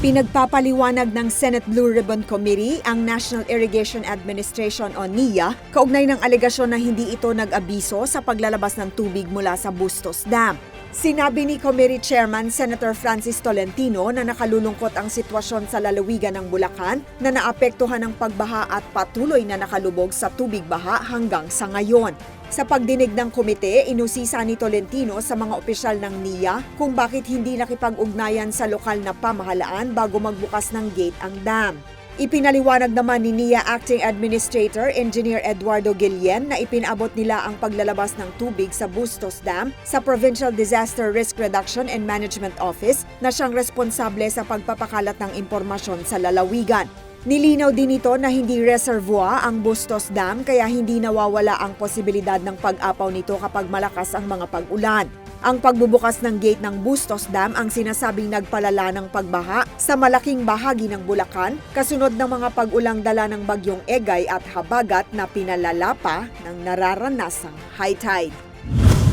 Pinagpapaliwanag ng Senate Blue Ribbon Committee ang National Irrigation Administration o NIA kaugnay ng alegasyon na hindi ito nag-abiso sa paglalabas ng tubig mula sa Bustos Dam. Sinabi ni Committee Chairman Senator Francis Tolentino na nakalulungkot ang sitwasyon sa lalawigan ng Bulacan na naapektuhan ng pagbaha at patuloy na nakalubog sa tubig baha hanggang sa ngayon. Sa pagdinig ng komite, inusisa ni Tolentino sa mga opisyal ng NIA kung bakit hindi nakipag-ugnayan sa lokal na pamahalaan bago magbukas ng gate ang dam. Ipinaliwanag naman ni NIA Acting Administrator Engineer Eduardo Guillen na ipinabot nila ang paglalabas ng tubig sa Bustos Dam sa Provincial Disaster Risk Reduction and Management Office na siyang responsable sa pagpapakalat ng impormasyon sa lalawigan. Nilinaw din ito na hindi reservoir ang Bustos Dam kaya hindi nawawala ang posibilidad ng pag-apaw nito kapag malakas ang mga pag-ulan. Ang pagbubukas ng gate ng Bustos Dam ang sinasabing nagpalala ng pagbaha sa malaking bahagi ng Bulacan kasunod ng mga pag-ulang dala ng bagyong Egay at Habagat na pinalala pa ng nararanasang high tide.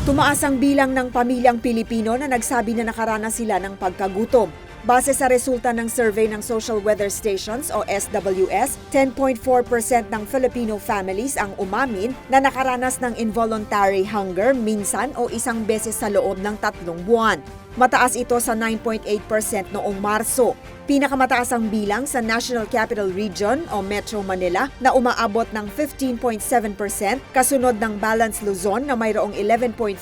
Tumaas ang bilang ng pamilyang Pilipino na nagsabi na nakaranas sila ng pagkagutom. Base sa resulta ng survey ng Social Weather Stations o SWS, 10.4% ng Filipino families ang umamin na nakaranas ng involuntary hunger minsan o isang beses sa loob ng tatlong buwan. Mataas ito sa 9.8% noong Marso. Pinakamataas ang bilang sa National Capital Region o Metro Manila na umaabot ng 15.7% kasunod ng Balance Luzon na mayroong 11.3%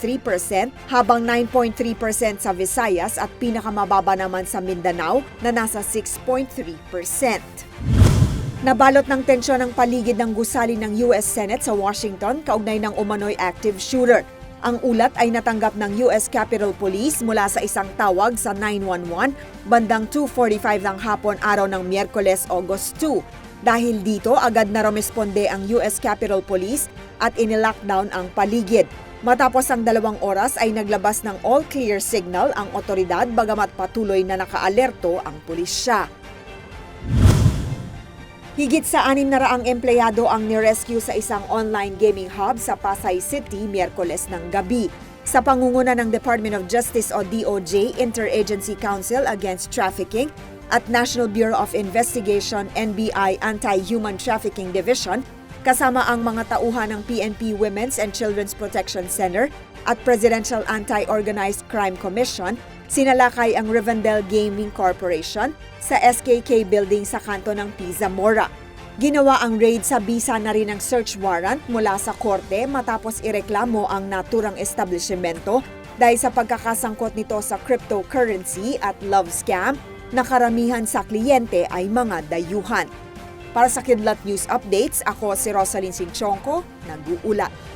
habang 9.3% sa Visayas at pinakamababa naman sa Mindanao na nasa 6.3%. Nabalot ng tensyon ang paligid ng gusali ng US Senate sa Washington kaugnay ng umano'y active shooter. Ang ulat ay natanggap ng US Capitol Police mula sa isang tawag sa 911 bandang 2.45 ng hapon araw ng Miyerkules, August 2. Dahil dito, agad na rumesponde ang US Capitol Police at inilockdown ang paligid. Matapos ang dalawang oras ay naglabas ng all clear signal ang otoridad bagamat patuloy na nakaalerto ang pulisya. Higit sa anim na raang empleyado ang nirescue sa isang online gaming hub sa Pasay City Miyerkules ng gabi. Sa pangunguna ng Department of Justice o DOJ Interagency Council Against Trafficking at National Bureau of Investigation NBI Anti-Human Trafficking Division, kasama ang mga tauhan ng PNP Women's and Children's Protection Center at Presidential Anti-Organized Crime Commission, sinalakay ang Rivendell Gaming Corporation sa SKK Building sa kanto ng P. Zamora. Ginawa ang raid sa bisa na rin ng search warrant mula sa korte matapos ireklamo ang naturang establishmento dahil sa pagkakasangkot nito sa cryptocurrency at love scam na karamihan sa kliyente ay mga dayuhan. Para sa Kidlat News Updates, ako si Rosalyn Sinchonko, nag-uulat.